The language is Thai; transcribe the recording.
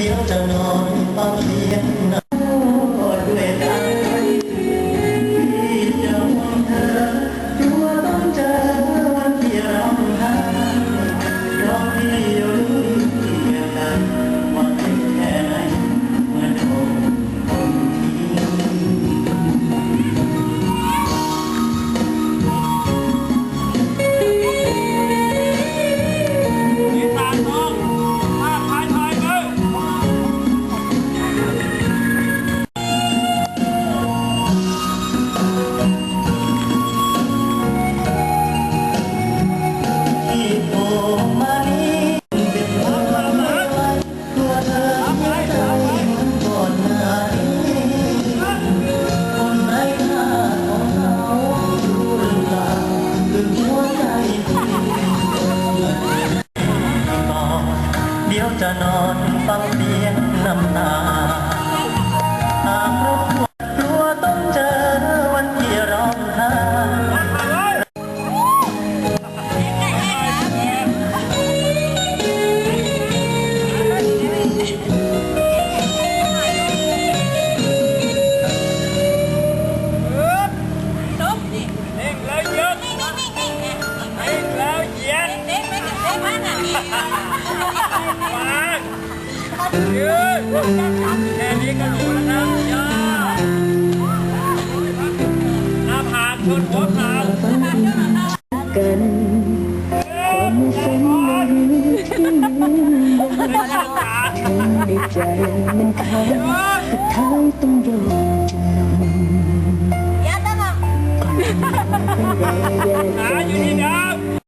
เดี๋ยวจะนอนป้าเพียนน นอนฟังเพียงน้ำตา แค่นี้ก็อยู่แล้วนะย่าหน้าผากชนหัวเปล่ากันความฝันนั้นที่มันในใจมันค้างสุดท้ายต้องยอมจำก่อนมันเป็นแรงแย่